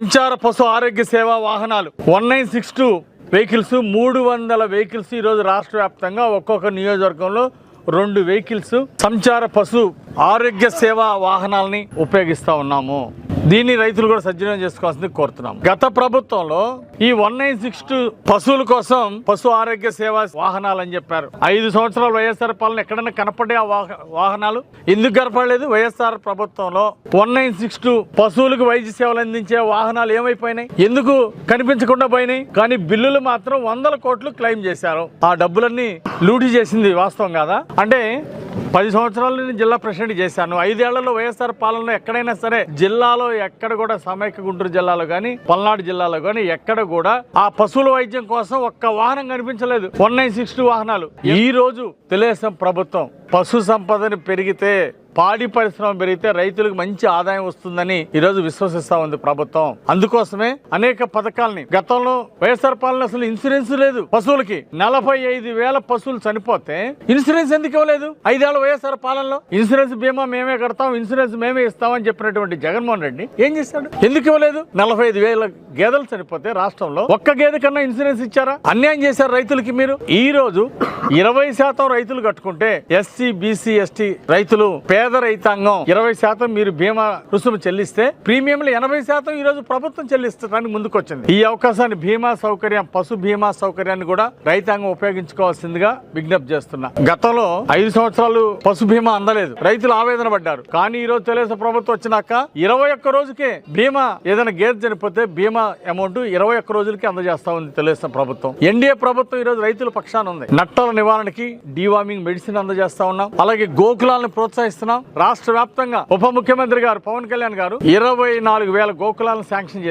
సంచార పశు ఆరోగ్య సేవా వాహనాలు. One nine six two vehicles మూడు వందల వెహికల్స్ ఈరోజు రాష్ట్ర వ్యాప్తంగా ఒక్కొక్క నియోజకవర్గంలో రెండు వెహికల్స్ సంచార పశు ఆరోగ్య సేవా వాహనాలని ఉపయోగిస్తా ఉన్నాము. దీన్ని రైతులు కూడా సజ్జనం చేసుకోవాల్సింది కోరుతున్నాం. గత ప్రభుత్వంలో ఈ వన్ నైన్ సిక్స్ టూ పశువుల కోసం పశు ఆరోగ్య సేవా వాహనాలు అని చెప్పారు. ఐదు సంవత్సరాలు వైఎస్ఆర్ పాలన ఎక్కడైనా కనపడే ఆ వాహనాలు? ఎందుకు కనపడలేదు? వైఎస్ఆర్ ప్రభుత్వంలో వన్ నైన్ సిక్స్ టూ పశువులకు వైద్య సేవలు అందించే వాహనాలు ఏమైపోయినాయి? ఎందుకు కనిపించకుండా పోయినాయి? కానీ బిల్లులు మాత్రం వందల కోట్లు క్లెయిమ్ చేశారు. ఆ డబ్బులన్నీ లూటీ చేసింది వాస్తవం కాదా? అంటే పది సంవత్సరాలు నేను జిల్లా ప్రెసిడెంట్ చేశాను. ఐదేళ్ళలో వైఎస్ఆర్ పాలనలో ఎక్కడైనా సరే జిల్లాలో ఎక్కడ కూడా సమైక్య గుంటూరు జిల్లాలో కానీ పల్నాడు జిల్లాలో కానీ ఎక్కడ కూడా ఆ పశువుల వైద్యం కోసం ఒక్క వాహనం కనిపించలేదు. వన్ నైన్ సిక్స్ వాహనాలు. ఈ రోజు తెలుగుదేశం ప్రభుత్వం పశు సంపదని పెరిగితే పాడి పరిశ్రమ పెరిగితే రైతులకు మంచి ఆదాయం వస్తుందని ఈరోజు విశ్వసిస్తా ఉంది ప్రభుత్వం. అందుకోసమే అనేక పథకాలని గతంలో వైఎస్ఆర్ పాలన అసలు ఇన్సూరెన్స్ లేదు. పశువులకి నలభై ఐదు వేల పశువులు చనిపోతే ఇన్సూరెన్స్ ఎందుకు ఇవ్వలేదు? ఐదేళ్ళ వైఎస్ఆర్ పాలనలో ఇన్సూరెన్స్ బీమా మేమే కడతాం ఇన్సూరెన్స్ మేమే ఇస్తామని చెప్పినటువంటి జగన్మోహన్ రెడ్డి ఏం చేశాడు? ఎందుకు ఇవ్వలేదు? నలభై ఐదు వేల గేదెలు చనిపోతే రాష్ట్రంలో ఒక్క గేదె కన్నా ఇన్సూరెన్స్ ఇచ్చారా? అన్యాయం చేశారు రైతులకి మీరు? ఈ రోజు ఇరవై శాతం రైతులు కట్టుకుంటే ఎస్సీ బీసీ ఎస్టీ రైతులు పేద పేద రైతాంగం ఇరవై శాతం మీరు బీమా రుసుము చెల్లిస్తే ప్రీమియంలు ఎనభై శాతం ఈ రోజు ప్రభుత్వం చెల్లిస్తడానికి ముందుకొచ్చింది. ఈ అవకాశాన్ని బీమా సౌకర్యం పశు బీమా సౌకర్యాన్ని కూడా రైతాంగం ఉపయోగించుకోవాల్సిందిగా విజ్ఞప్తి చేస్తున్నా. గతంలో ఐదు సంవత్సరాలు పశు బీమా అందలేదు. రైతులు ఆవేదన పడ్డారు. కానీ ఈ రోజు తెలుగుదేశం ప్రభుత్వం వచ్చినాక ఇరవై ఒక్క రోజుకే బీమా ఏదైనా గేదె చనిపోతే బీమా అమౌంట్ ఇరవై ఒక్క రోజులకి అందజేస్తా ఉంది తెలుగుదేశం ప్రభుత్వం. ఎన్డీఏ ప్రభుత్వం ఈ రోజు రైతుల పక్షాన ఉంది. నట్టల నివారణకి డీవార్మింగ్ మెడిసిన్ అందజేస్తా ఉన్నాం. అలాగే గోకులాలను ప్రోత్సహిస్తున్నాం. రాష్ట్ర వ్యాప్తంగా ఉప ముఖ్యమంత్రి గారు పవన్ కళ్యాణ్ గారు ఇరవై నాలుగు వేల గోకులాలను శాంక్షన్ చేశారు.